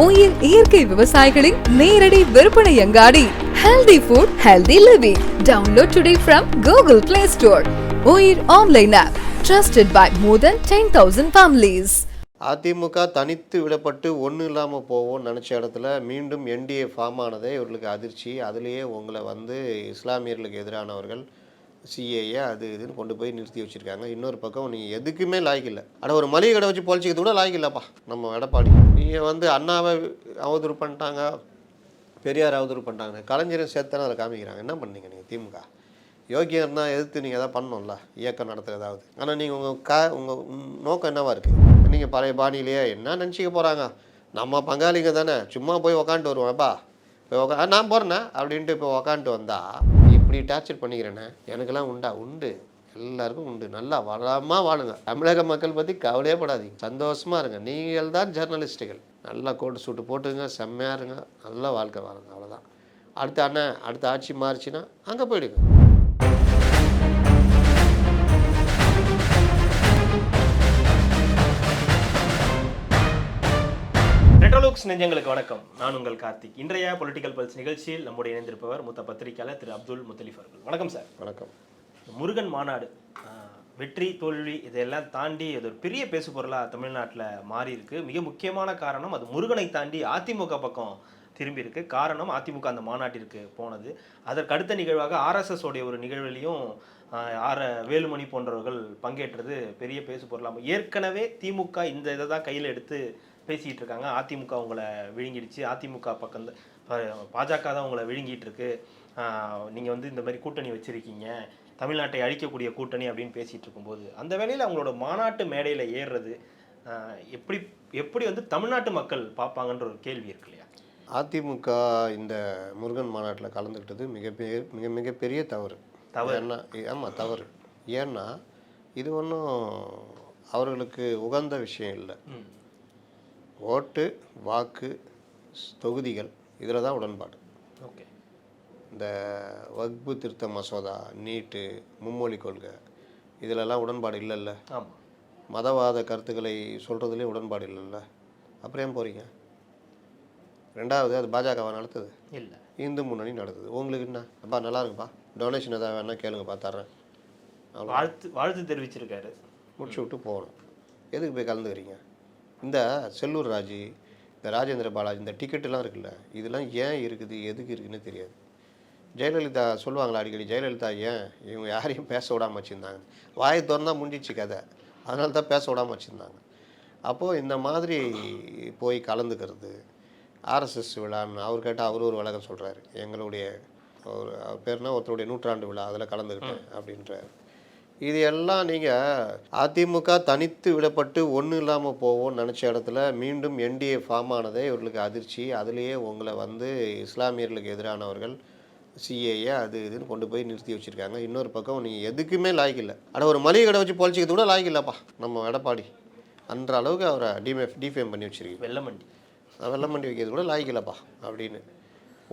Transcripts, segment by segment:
Oil இயற்கை விவசாயிகளின் நேரடி விற்பனை அங்காடி. Healthy food healthy living download today from Google Play Store oil online app trusted by more than ten thousand families AIADMK தனித்து விடப்பட்டு ஒன்றும் இல்லாமல் போவோம்னு நினச்ச இடத்துல மீண்டும் என்டிஏ ஃபார்ம் ஆனதே இவர்களுக்கு அதிர்ச்சி. அதுலேயே உங்களை வந்து இஸ்லாமியர்களுக்கு எதிரானவர்கள் சிஏஏ அது இதுன்னு கொண்டு போய் நிறுத்தி வச்சுருக்காங்க. இன்னொரு பக்கம் நீங்கள் எதுக்குமே லாய்க்கு இல்லை. ஆனால் ஒரு மளிகை கடை வச்சு பொழிச்சிக்கிறது கூட லாய்க்கு இல்லைப்பா நம்ம எடப்பாடி. நீங்கள் வந்து அண்ணாவை அவதூறு பண்ணிட்டாங்க பெரியார் அவதூறு பண்ணிட்டாங்க கலைஞரும் சேர்த்தானே அதை காமிக்கிறாங்க. என்ன பண்ணீங்க நீங்கள் திமுக? யோகியம் தான் எதிர்த்து நீங்கள் எதாவது பண்ணணும்ல இயக்கம் நடத்துகிற ஏதாவது. ஆனால் நீங்கள் உங்கள் க உங்கள் நோக்கம் என்னவா இருக்குது நீங்கள் பழைய பாணியிலேயே என்ன நினச்சிக்க போகிறாங்க நம்ம பங்காளிங்க தானே சும்மா போய் உக்காந்துட்டு வருவோம்ப்பா போய் உக்கா நான் போகிறேண்ணே அப்படின்ட்டு இப்போ உக்காந்துட்டு வந்தால் இப்படி டார்ச்சர் பண்ணிக்கிறேண்ணே எனக்கெல்லாம் உண்டா? உண்டு. எல்லாருக்கும் உண்டு. நல்லா வளமாக வாழுங்க. தமிழக மக்கள் பற்றி கவலையே படாதீங்க. சந்தோஷமாக இருங்க. நீங்கள் தான் ஜேர்னலிஸ்ட்டுகள். நல்லா கோட்டு சூட்டு போட்டுங்க செம்மையாக இருங்க. நல்லா வாழ்க்கை வாழுங்க. அவ்வளோதான் அடுத்த அண்ணன் அடுத்த ஆட்சி மாறிச்சுன்னா அங்கே போயிடுங்க. ரெட்ரோலுக்ஸ் நெஞ்சங்களுக்கு வணக்கம். நான் உங்கள் கார்த்திக். இன்றைய பொலிட்டிக்கல் பல்ஸ் நிகழ்ச்சியில் நம்முடைய இணைந்திருப்பவர் மூத்த பத்திரிகையாளர் திரு அப்துல் முத்தலிஃப் அவர்கள். வணக்கம் சார் வணக்கம். முருகன் மாநாடு வெற்றி தோல்வி இதெல்லாம் தாண்டி அது ஒரு பெரிய பேசு பொருளாக தமிழ்நாட்டில் மாறி இருக்கு மிக முக்கியமான காரணம் அது முருகனை தாண்டி அதிமுக பக்கம் திரும்பி இருக்கு காரணம் அதிமுக அந்த மாநாட்டிற்கு போனது. அதற்கு அடுத்த நிகழ்வாக ஆர்எஸ்எஸ் உடைய ஒரு நிகழ்விலையும் ஆர வேலுமணி போன்றவர்கள் பங்கேற்றது பெரிய பேசு பொருளாகும். ஏற்கனவே திமுக இந்த இதை தான் கையில் எடுத்து பேசிக்கிட்டு இருக்காங்க அதிமுக உங்களை விழுங்கிடுச்சு. அதிமுக பக்கம் பாஜக தான் உங்களை விழுங்கிட்டு இருக்கு ஆஹ், நீங்க வந்து இந்த மாதிரி கூட்டணி வச்சிருக்கீங்க. தமிழ்நாட்டை அழிக்கக்கூடிய கூட்டணி அப்படின்னு பேசிட்டு இருக்கும்போது அந்த வேளையில் அவங்களோட மாநாட்டு மேடையில் ஏறுறது எப்படி எப்படி வந்து தமிழ்நாட்டு மக்கள் பார்ப்பாங்கன்ற ஒரு கேள்வி இருக்கு இல்லையா? அதிமுக இந்த முருகன் மாநாட்டில் கலந்துக்கிட்டது மிகப்பெரிய மிக மிகப்பெரிய தவறு. தவறு. ஏன்னா ஆமாம் தவறு. ஏன்னா இது ஒன்றும் அவர்களுக்கு உகந்த விஷயம் இல்லை. ஓட்டு வாக்கு தொகுதிகள் இதில் தான் உடன்பாடு. ஓகே. இந்த வக்பு திருத்த மசோதா நீட்டு மும்மொழி கொள்கை இதிலெல்லாம் உடன்பாடு இல்லைல்ல? ஆமாம் மதவாத கருத்துக்களை சொல்கிறதுலேயும் உடன்பாடு இல்லைல்ல? அப்புறம் ஏன் போகிறீங்க ரெண்டாவது அது பாஜகவா நடத்துது? இல்லை. இந்து முன்னணி நடத்துது. உங்களுக்கு என்ன? அப்பா நல்லா இருக்குப்பா. டொனேஷன் எதாவது வேணா கேளுங்கப்பா தர்றேன். வாழ்த்து வாழ்த்து தெரிவிச்சிருக்காரு. முடிச்சு விட்டு போகணும். எதுக்கு போய் கலந்துக்கிறீங்க? இந்த செல்லூர் ராஜு இந்த ராஜேந்திர பாலாஜி இந்த டிக்கெட்டுலாம் இருக்குல்ல இதெல்லாம் ஏன் இருக்குது எதுக்கு இருக்குன்னு தெரியாது. ஜெயலலிதா சொல்லுவாங்களா அடிக்கடி ஜெயலலிதா ஏன்? இவங்க யாரையும் பேச விடாமல் வச்சுருந்தாங்க. வாயை திறந்தா முடிஞ்சிச்சு கதை. அதனால தான் பேச விடாமல் வச்சுருந்தாங்க. அப்போது இந்த மாதிரி போய் கலந்துக்கிறது ஆர்எஸ்எஸ் விழான்னு அவர் கேட்டால் அவர் ஒரு விளக்கம் சொல்கிறாரு எங்களுடைய ஒரு பேர்னா ஒருத்தருடைய நூற்றாண்டு விழா அதில் கலந்துக்கிட்டேன் அப்படின்றாரு. இது எல்லாம் நீங்கள் அதிமுக தனித்து விடப்பட்டு ஒன்றும் இல்லாமல் போவோம்னு நினச்ச இடத்துல மீண்டும் என்டிஏ ஃபார்ம் ஆனதே இவர்களுக்கு அதிர்ச்சி. அதுலேயே உங்களை வந்து இஸ்லாமியர்களுக்கு எதிரானவர்கள் சிஏஏ அது இதுன்னு கொண்டு போய் நிறுத்தி வச்சுருக்காங்க. இன்னொரு பக்கம் நீங்கள் எதுக்குமே லாய்க்கு இல்லை. அட ஒரு மளிகை கடை வச்சு பொழிச்சிக்கிறது கூட லாய்க்கு இல்லைப்பா. நம்ம எடப்பாடி அன்ற அளவுக்கு அவரை டிமே டிஃபேம் பண்ணி வச்சுருக்கீங்க. வெள்ளமண்டி வெள்ளம் பண்ணி வைக்கிறது கூட லாய்க்கு இல்லைப்பா அப்படின்னு.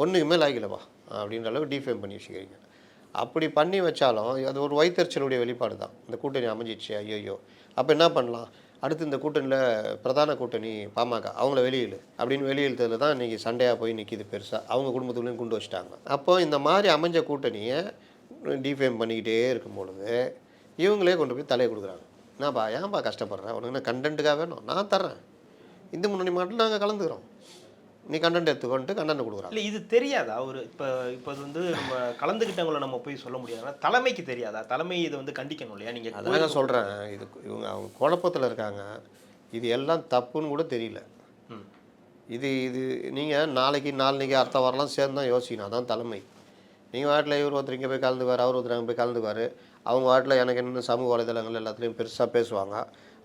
ஒன்றுக்குமே லாய்க்கு இல்லைப்பா. அப்படின்ற அளவுக்கு டிஃபேம் பண்ணி வச்சுக்கிறீங்க அப்படி பண்ணி வச்சாலும் அது ஒரு வைத்தறிச்சலுடைய வெளிப்பாடு தான் இந்த கூட்டணி அமைஞ்சிச்சு ஐயோ அப்போ என்ன பண்ணலாம்? அடுத்து இந்த கூட்டணியில் பிரதான கூட்டணி பாமக அவங்கள வெளியில் அப்படின்னு வெளியிழுத்ததில் தான் இன்றைக்கி சண்டையாக போய் நிற்கிது பெருசாக அவங்க குடும்பத்துக்குள்ளேயும் கொண்டு வச்சிட்டாங்க. அப்போ இந்த மாதிரி அமைஞ்ச கூட்டணியை டிஃபேம் பண்ணிக்கிட்டே இருக்கும் பொழுது இவங்களே கொண்டு போய் தலையை கொடுக்குறாங்க. என்னப்பா ஏன்ப்பா கஷ்டப்படுறேன் உனக்கு என்ன கண்டென்ட்டுக்காக வேணும்? நான் தர்றேன். இந்து முன்னணி மட்டும் நாங்கள் கலந்துக்கிறோம். நீ கண்டென்ட் எடுத்துக்கொண்டு கண்டென்ட் கொடுக்குறாங்க. இல்லை இது தெரியாதா? ஒரு இப்போ இப்போ இது வந்து நம்ம கலந்துக்கிட்டவங்களை நம்ம போய் சொல்ல முடியாதுன்னா தலைமைக்கு தெரியாதா? தலைமை இதை வந்து கண்டிக்கணும் இல்லையா? நீங்கள் அதான் நான் சொல்கிறேன் இது இவங்க அவங்க குழப்பத்தில் இருக்காங்க. இது எல்லாம் தப்புன்னு கூட தெரியல. ம். இது இது நீங்கள் நாளைக்கு நாளைக்கு அடுத்த வாரம்லாம் சேர்ந்து தான் யோசிக்கணும். அதான் தலைமை. நீங்கள் வாட்டில் இவர் ஒருத்தர் இங்கே போய் கலந்துக்குவார் அவர் ஒருத்தர் அங்கே போய் கலந்துக்குவார். அவங்க வாட்டில் எனக்கு என்ன சமூக வலைதளங்கள் எல்லாத்துலேயும் பெருசாக பேசுவாங்க.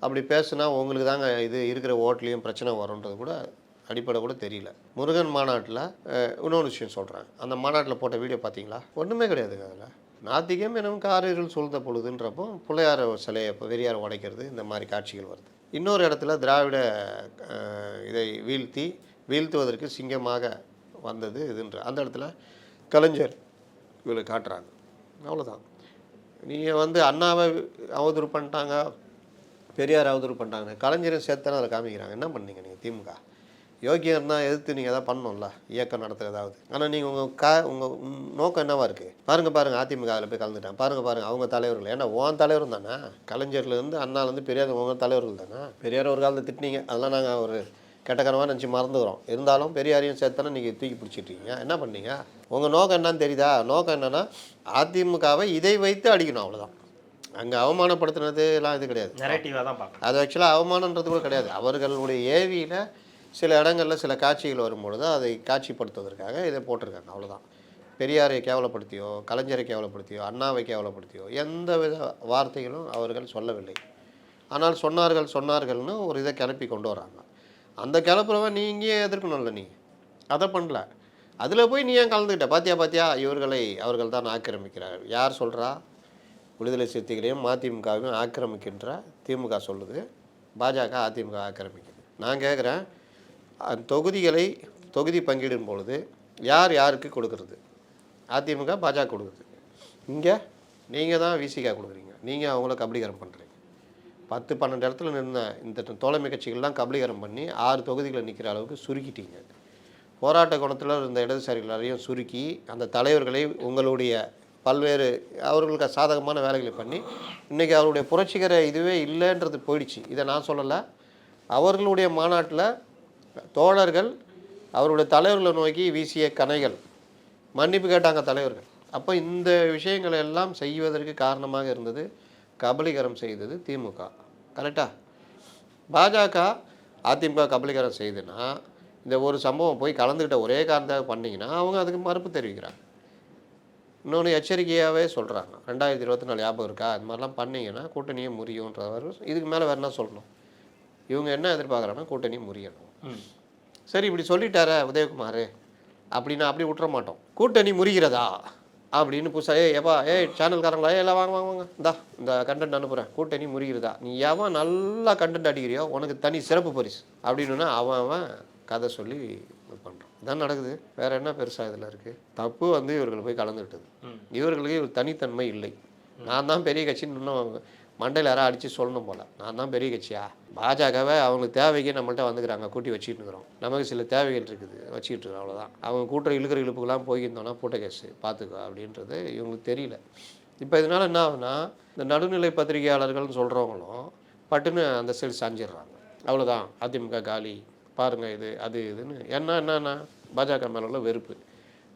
அப்படி பேசுனா உங்களுக்கு தாங்க இது இருக்கிற ஓட்லேயும் பிரச்சனை வரும்ன்றது கூட அடிப்படை கூட தெரியல. முருகன் மாநாட்டில் இன்னொரு விஷயம் சொல்கிறேன் அந்த மாநாட்டில் போட்ட வீடியோ பார்த்தீங்களா? ஒன்றுமே கிடையாதுங்க அதில். நாத்திகம் எனவும் காரிருள் சொல்த பொழுதுன்றப்போ பிள்ளையார சிலையை இப்போ வெறியார உடைக்கிறது இந்த மாதிரி காட்சிகள் வருது. இன்னொரு இடத்துல திராவிட இதை வீழ்த்தி வீழ்த்துவதற்கு சிங்கமாக வந்தது இதுன்ற அந்த இடத்துல கலைஞர் இவளை காட்டுறாங்க. அவ்வளோதான் நீங்கள் வந்து அண்ணாவை அவதூறு பண்ணிட்டாங்க பெரியார் அவதூறு பண்ணிட்டாங்க கலைஞரை சேர்த்தானே அதை காமிக்கிறாங்க. என்ன பண்ணீங்க நீங்கள் திமுக? இருந்தால் எதிர்த்து நீங்கள் எதாவது பண்ணணும்ல? இயக்கம் நடத்துறது ஏதாவது. ஆனால் நீங்கள் உங்கள் கா உங்கள் நோக்கம் என்னவா இருக்குது பாருங்கள் பாருங்கள் அதிமுக அதில் போய் கலந்துட்டேன் பாருங்கள் பாருங்கள் அவங்க தலைவர்கள். ஏன்னா உன் தலைவரும் தானே? கலைஞர்லேருந்து அண்ணாலேருந்து பெரியார் உங்கள் தலைவர்கள் தானே? பெரியார் ஒரு காலத்தில் திட்டினீங்க. அதெல்லாம் நாங்கள் ஒரு கெட்டக்கரமாக நினச்சி மறந்துக்கிறோம். இருந்தாலும் பெரியாரையும் சேர்த்தானே நீங்கள் தூக்கி பிடிச்சிட்டீங்க. என்ன பண்ணீங்க? உங்கள் நோக்கம் என்னன்னு தெரியுதா? நோக்கம் என்னென்னா அதிமுகவை இதை வைத்து அடிக்கணும் அவ்வளோதான் அங்கே அவமானப்படுத்துனது எல்லாம் இது கிடையாது. நெரேட்டிவாக தான் பார்க்கணும். அது ஆக்சுவலாக அவமானன்றது கூட கிடையாது. அவர்களுடைய ஏவியில் சில இடங்களில் சில காட்சிகள் வரும்பொழுது அதை காட்சிப்படுத்துவதற்காக இதை போட்டிருக்காங்க. அவ்வளோதான் பெரியாரை கேவலப்படுத்தியோ கலைஞரை கேவலப்படுத்தியோ அண்ணாவை கேவலப்படுத்தியோ எந்த வித வார்த்தைகளும் அவர்கள் சொல்லவில்லை. ஆனால் சொன்னார்கள் சொன்னார்கள்னு ஒரு இதை கிளப்பி கொண்டு வராங்க. அந்த கிளப்புறவன் நீ இங்கேயே எதிர்க்கணும்ல நீ? அதை பண்ணல. அதில் போய் நீ ஏன் கலந்துக்கிட்ட பாத்தியா பாத்தியா? இவர்களை அவர்கள் தான் ஆக்கிரமிக்கிறார்கள். யார் சொல்கிறா விடுதலை சிறுத்தைகளையும் மதிமுகவையும் ஆக்கிரமிக்கின்ற திமுக சொல்லுது. பாஜக அதிமுக ஆக்கிரமிக்குது. நான் கேட்குறேன் அந்த தொகுதிகளை தொகுதி பங்கிடும் பொழுது யார் யாருக்கு கொடுக்கறது? அதிமுக பாஜக கொடுக்குது. இங்கே நீங்கள் தான் விசிகா கொடுக்குறீங்க. நீங்கள் அவங்கள கபலீகரம் பண்ணுறீங்க பத்து பன்னெண்டு இடத்துல நின்ன இந்த தோழமை கட்சிகள்லாம் கபலீகரம் பண்ணி ஆறு தொகுதிகளில் நிற்கிற அளவுக்கு சுருக்கிட்டீங்க. போராட்ட குணத்தில் இருந்த இடதுசாரிகளையும் சுருக்கி அந்த தலைவர்களை உங்களுடைய பல்வேறு அவர்களுக்கு சாதகமான வேலைகளை பண்ணி இன்றைக்கி அவருடைய புரட்சிகர இதுவே இல்லைன்றது போயிடுச்சு. இதை நான் சொல்லலை. அவர்களுடைய மாநாட்டில் தோழர்கள் அவருடைய தலைவர்களை நோக்கி வீசிய கனைகள் மன்னிப்பு கேட்டாங்க தலைவர்கள். அப்போ இந்த விஷயங்களை எல்லாம் செய்வதற்கு காரணமாக இருந்தது கபலீகரம் செய்தது திமுக. கரெக்டா? பாஜக அதிமுக கபலீகரம் செய்துன்னா இந்த ஒரு சம்பவம் போய் கலந்துக்கிட்ட ஒரே காரணத்தாக பண்ணிங்கன்னா அவங்க அதுக்கு மறுப்பு தெரிவிக்கிறாங்க. இன்னொன்று எச்சரிக்கையாகவே சொல்கிறாங்க ரெண்டாயிரத்தி இருபத்தி நாலு ஞாபகம் இருக்கா? அது மாதிரிலாம் பண்ணிங்கன்னா கூட்டணியே முறியுன்றவர் இதுக்கு மேலே வேறு என்ன சொல்லணும்? இவங்க என்ன எதிர்பார்க்குறாங்கன்னா கூட்டணி முறியணும். சரி இப்படி சொல்லிட்டாரே உதயகுமார் அப்படின்னா அப்படி விட்டுற மாட்டோம். கூட்டணி முறிகிறதா? அப்படின்னு புதுசாக ஏ ஏப்பா ஏய் சேனல்காரங்களா எல்லாம் வாங்க வாங்க வாங்க. இந்தா இந்த கண்டென்ட் அனுப்புகிறேன் கூட்டணி முறிகிறதா? நீ எவன் நல்லா கண்டென்ட் அடிக்கிறியோ உனக்கு தனி சிறப்பு பரிசு. அப்படின்னா அவன் அவன் கதை சொல்லி இது பண்ணுறான் இதான் நடக்குது. வேற என்ன பெருசாக இதில் இருக்குது தப்பு வந்து இவர்கள் போய் கலந்துக்கிட்டது. இவர்களுக்கு தனித்தன்மை இல்லை. நான் தான் பெரிய கட்சின்னு இன்னும் மண்டையில் யாராவது அடித்து சொல்லணும் போல். நான் தான் பெரிய கட்சியா? பாஜகவை அவங்களுக்கு தேவைக்கு நம்மள்ட்ட வந்துக்கிறாங்க கூட்டி வச்சுட்டு இருக்கிறோம். நமக்கு சில தேவைகள் இருக்குது வச்சுக்கிட்டு இருக்கிறோம் அவ்வளோதான் அவங்க கூட்டுற இழுக்கிற இழுப்புக்கெல்லாம் போயிருந்தோன்னா போட்ட கேஸு பார்த்துக்கோ அப்படின்றது இவங்களுக்கு தெரியல. இப்போ இதனால் என்ன ஆகுனா இந்த நடுநிலை பத்திரிகையாளர்கள்னு சொல்கிறவங்களும் பட்டுன்னு அந்த சைடு சாஞ்சிடுறாங்க அவ்வளோதான் அதிமுக காலி பாருங்கள் இது அது இதுன்னு. என்ன என்னன்னா பாஜக மேல உள்ள வெறுப்பு.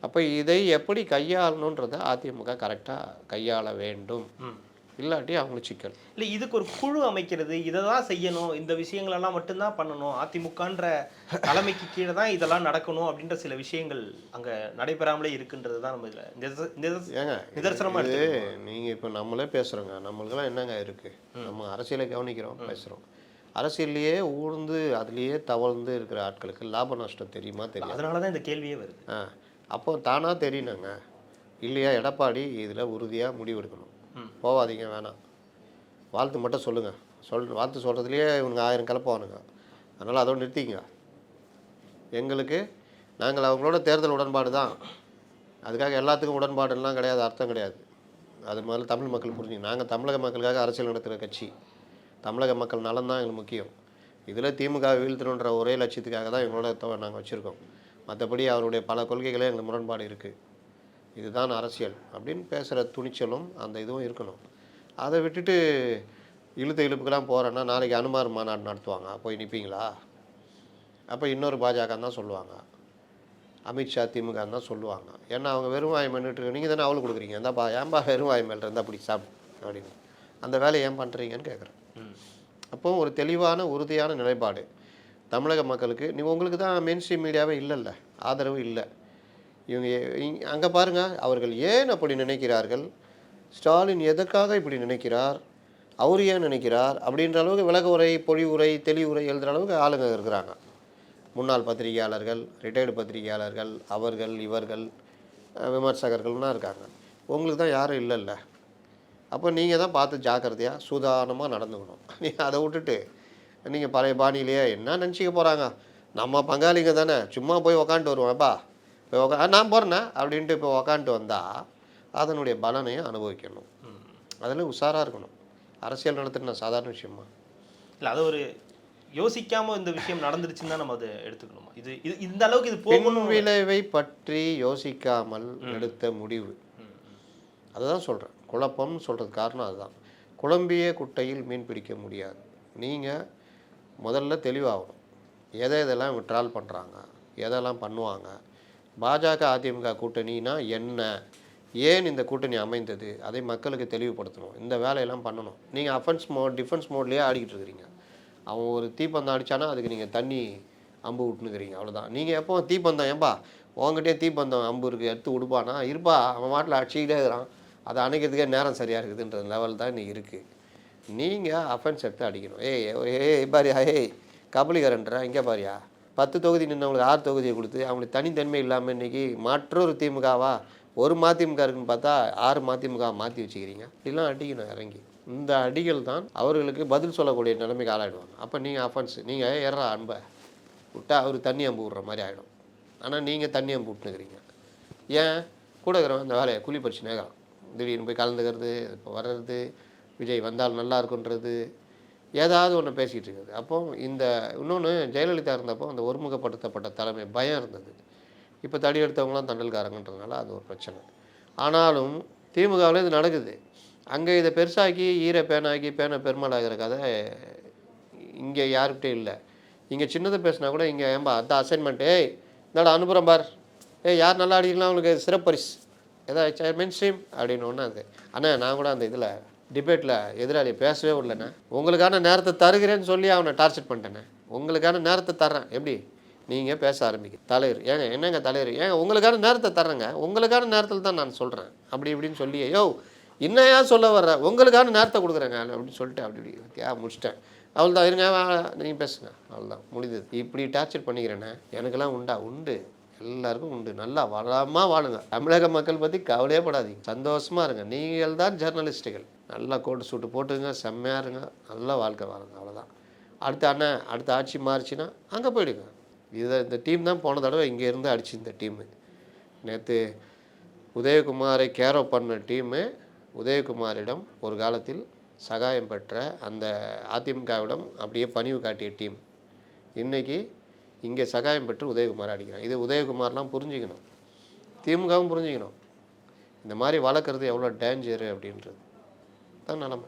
அப்போ இதை எப்படி கையாளணுன்றதை அதிமுக கரெக்டாக கையாள வேண்டும். ம். இல்லாட்டி அவங்களுக்கு சிக்கல். இல்லை இதுக்கு ஒரு குழு அமைக்கிறது இதை தான் செய்யணும் இந்த விஷயங்களெல்லாம் மட்டும்தான் பண்ணணும் அதிமுகன்ற தலைமைக்கு கீழே தான் இதெல்லாம் நடக்கணும் அப்படின்ற சில விஷயங்கள் அங்கே நடைபெறாமலே இருக்குன்றது தான் நம்ம இதில் ஏங்க நிதர்சனமா இது எடுத்துக்கணும். நீங்கள் இப்போ நம்மளே பேசுகிறோங்க நம்மளுக்கெல்லாம் என்னங்க இருக்குது நம்ம அரசியலை கவனிக்கிறோம் பேசுகிறோம் அரசியல்லையே ஊழ்ந்து அதுலேயே தவழ்ந்து இருக்கிற ஆட்களுக்கு லாப நஷ்டம் தெரியுமா தெரியும் அதனால தான் இந்த கேள்வியே வருது. ஆ அப்போ தானாக தெரியணுங்க. இல்லையா எடப்பாடி இதில் உறுதியாக முடிவெடுக்கணும். போகாதீங்க போவாதீங்க வேணாம். வாழ்த்து மட்டும் சொல்லுங்கள் சொல் வாழ்த்து சொல்கிறதுலையே இவனுங்க ஆயிரம் கலப்பானுங்க அதனால் அதோடு நிறுத்திங்க எங்களுக்கு நாங்கள் அவங்களோட தேர்தல் உடன்பாடு தான். அதுக்காக எல்லாத்துக்கும் உடன்பாடுலாம் கிடையாது அர்த்தம் கிடையாது. அது முதல்ல தமிழ் மக்கள் புரிஞ்சுங்க நாங்கள் தமிழக மக்களுக்காக அரசியல் நடத்துகிற கட்சி. தமிழக மக்கள் நலன் தான் எங்களுக்கு முக்கியம். இதில் திமுக வீழ்த்தணுன்ற ஒரே லட்சியத்துக்காக தான் எங்களோட நாங்கள் வச்சுருக்கோம். மற்றபடி அவருடைய பல கொள்கைகளே எங்களுக்கு முரண்பாடு இருக்குது இதுதான் அரசியல் அப்படின்னு பேசுகிற துணிச்சலும் அந்த இதுவும் இருக்கணும். அதை விட்டுட்டு இழுத்த இழுப்புக்கெல்லாம் போகிறேன்னா நாளைக்கு அனுமார் மாநாடு நடத்துவாங்க. போய் நிற்பீங்களா அப்போ இன்னொரு பாஜக தான் சொல்லுவாங்க. அமித்ஷா திமுக தான் சொல்லுவாங்க. ஏன்னா அவங்க வெறும் வாய் பண்ணிட்டு நீங்கள் தானே அவளுக்கு கொடுக்குறீங்க. இந்தாப்பா ஏன்பா வெறும் வாய் மேலே இருந்தால் அப்படி சாப்பிடு அப்படின்னு. அந்த வேலையை ஏன் பண்ணுறீங்கன்னு கேட்குறேன் ம். அப்போ ஒரு தெளிவான உறுதியான நிலைப்பாடு. தமிழக மக்களுக்கு நீ உங்களுக்கு தான் மெயின் ஸ்ட்ரீம் மீடியாவே இல்லைல்ல. ஆதரவு இல்லை. இவங்க அங்கே பாருங்க அவர்கள் ஏன் அப்படி நினைக்கிறார்கள்? ஸ்டாலின் எதற்காக இப்படி நினைக்கிறார்? அவர் ஏன் நினைக்கிறார்? அப்படின்ற அளவுக்கு விலக உரை பொழிவுரை தெளிவுரை எழுதுகிற அளவுக்கு ஆளுங்க இருக்கிறாங்க. முன்னாள் பத்திரிகையாளர்கள் ரிட்டையர்டு பத்திரிகையாளர்கள் அவர்கள் இவர்கள் விமர்சகர்கள்லாம் இருக்காங்க. உங்களுக்கு தான் யாரும் இல்லைல்ல. அப்போ நீங்கள் தான் பார்த்து ஜாக்கிரதையாக சூதானமாக நடந்துக்கணும். நீங்கள் அதை விட்டுட்டு நீங்கள் பழைய பாணியிலேயே என்ன நினச்சிக்க போகிறாங்க நம்ம பங்காளிங்க தானே சும்மா போய் உக்காந்துட்டு வருவோம்ப்பா போய் உக்கா "ஆ, நான் போகிறேண்ணே அப்படின்ட்டு இப்போ உக்காந்துட்டு வந்தால் அதனுடைய பலனையும் அனுபவிக்கணும். அதில் உஷாராக இருக்கணும். அரசியல் நடத்துறது நான் சாதாரண விஷயமா? இல்லை அது ஒரு யோசிக்காம இந்த விஷயம் நடந்துருச்சுன்னு தான் நம்ம அதை எடுத்துக்கணுமா? இது இது இந்த அளவுக்கு இது போகணும். பின்விளைவை பற்றி யோசிக்காமல் எடுத்த முடிவு. அதுதான் சொல்கிறேன் குழப்பம்னு சொல்கிறது காரணம் அதுதான். குழம்பிய குட்டையில் மீன் பிடிக்க முடியாது. நீங்கள் முதல்ல தெளிவாகணும். எதை எதெல்லாம் இவங்க ட்ரால் பண்ணுறாங்க எதெல்லாம் பண்ணுவாங்க? பாஜக அதிமுக கூட்டணினா என்ன? ஏன் இந்த கூட்டணி அமைந்தது? அதை மக்களுக்கு தெளிவுபடுத்தணும். இந்த வேலையெல்லாம் பண்ணணும். நீங்கள் அஃபென்ஸ் மோட் டிஃபென்ஸ் மோட்லேயே ஆடிக்கிட்டு இருக்கிறீங்க. அவன் ஒரு தீப்பந்தம் அடித்தானா அதுக்கு நீங்கள் தண்ணி அம்பு விட்டுனுக்குறீங்க அவ்வளோதான் நீங்கள் எப்போ தீப்பந்தம் ஏன்பா? உங்ககிட்டயே தீப்பந்தம் அம்பு இருக்குது எடுத்து விடுப்பானா இருப்பா. அவன் மாட்டில் அடிச்சுக்கிட்டே இருக்கிறான். அதை அணைக்கிறதுக்கே நேரம் சரியாக இருக்குதுன்ற லெவல் தான் இன்னைக்கு இருக்குது நீங்கள் அஃபென்ஸ் எடுத்து அடிக்கணும். ஏய் ஏய் பாரியா ஏய் கபலிகரன்றா இங்கே பாரியா? பத்து தொகுதி நின்றவங்களுக்கு ஆறு தொகுதியை கொடுத்து அவங்களுக்கு தனித்தன்மை இல்லாமல் இன்னைக்கு மற்றொரு திமுகவா ஒரு மதிமுக இருக்குன்னு பார்த்தா ஆறு மதிமுக மாற்றி வச்சுக்கிறீங்க. இப்படிலாம் அடிக்கணும் இறங்கி. இந்த அடிகள் தான் அவர்களுக்கு பதில் சொல்லக்கூடிய நிலைமைக்கு ஆளாயிடுவாங்க. அப்போ நீங்கள் அஃபன்ஸ் நீங்கள் ஏறா அன்பை. விட்டா அவர் தண்ணி அம்பு விட்ற மாதிரி ஆகிடும் ஆனால் நீங்கள் தண்ணி அம்பு விட்டுனுக்குறீங்க. ஏன்? கூட இருக்கிறவன் அந்த வேலையை குழி பறிச்சு நேரம் திடீர்னு போய் கலந்துக்கிறது இப்போ வர்றது விஜய் வந்தால் நல்லா இருக்குன்றது ஏதாவது ஒன்று பேசிகிட்டு இருக்குது. அப்போ இந்த இன்னொன்று ஜெயலலிதா இருந்தப்போ அந்த ஒருமுகப்படுத்தப்பட்ட தலைமை பயம் இருந்தது. இப்போ தடி எடுத்தவங்களாம் தண்டல்காரங்கன்றதுனால அது ஒரு பிரச்சனை. ஆனாலும் திமுகவில் இது நடக்குது. அங்கே இதை பெருசாக்கி ஈர பேனாக்கி பேனை பெருமாளாகிற கதை இங்கே யாருக்கிட்டே இல்லை. இங்கே சின்னதை பேசினா கூட இங்கே ஏன்பா அந்த அசைன்மெண்ட் ஏய் இந்தாடா அனுப்புகிறேன் பார். ஏய் யார் நல்லா அடிக்கலாம் அவங்களுக்கு சிறப்பரிசு ஏதாவது மெயின் ஸ்ட்ரீம் அப்படின்னு ஒன்று அது. அண்ணா நான் கூட அந்த இதில் டிபேட்டில் எதிராளி பேசவே விடலண்ணே. உங்களுக்கான நேரத்தை தருகிறேன்னு சொல்லி அவனை டார்ச்சர் பண்ணிட்டேண்ணே. உங்களுக்கான நேரத்தை தர்றேன். எப்படி? நீங்கள் பேச ஆரம்பிக்க. தலைவர். ஏங்க என்னங்க தலைவர்? ஏங்க உங்களுக்கான நேரத்தை தர்றேங்க. உங்களுக்கான நேரத்தில் தான் நான் சொல்கிறேன் அப்படி இப்படின்னு சொல்லி யோ என்னையா சொல்ல வர்ற? உங்களுக்கான நேரத்தை கொடுக்குறேங்க. அப்படின்னு சொல்லிட்டு அப்படி இப்படி ஓகே முடிச்சிட்டேன். அவ்வளோதான் இருங்க நீங்கள் பேசுங்க. அவ்வளோதான் முடிந்தது. இப்படி டார்ச்சர் பண்ணிக்கிறேண்ணே. எனக்கெல்லாம் உண்டா? உண்டு. எல்லாருக்கும் உண்டு. நல்லா வளமாக வாழுங்க. தமிழக மக்கள் பற்றி கவலையே படாதீங்க. சந்தோஷமாக இருங்க. நீங்கள் தான் ஜெர்னலிஸ்ட்டுகள் நல்லா கோட்டு சூட்டு போட்டுங்க செம்மையாக இருங்க. நல்லா வாழ்க்கை வாழுங்க. அவ்வளோதான் அடுத்த அண்ணன் அடுத்த ஆட்சி மாறுச்சுன்னா அங்கே போயிடுங்க. இதை இந்த டீம் தான் போன தடவை இங்கே இருந்து அடிச்சு இந்த டீமு நேற்று உதயகுமாரை கேரோ பண்ண டீமு உதயகுமாரிடம் ஒரு காலத்தில் சகாயம் பெற்ற அந்த அதிமுகவிடம் அப்படியே பணிவு காட்டிய டீம் இன்றைக்கி இங்கே சகாயம் பெற்று உதயகுமார் அடிக்கிறான். இது உதயகுமார்லாம் புரிஞ்சுக்கணும். திமுகவும் புரிஞ்சுக்கணும். இந்த மாதிரி வளர்க்குறது எவ்வளோ டேஞ்சரு அப்படின்றது. தான் நிலமை.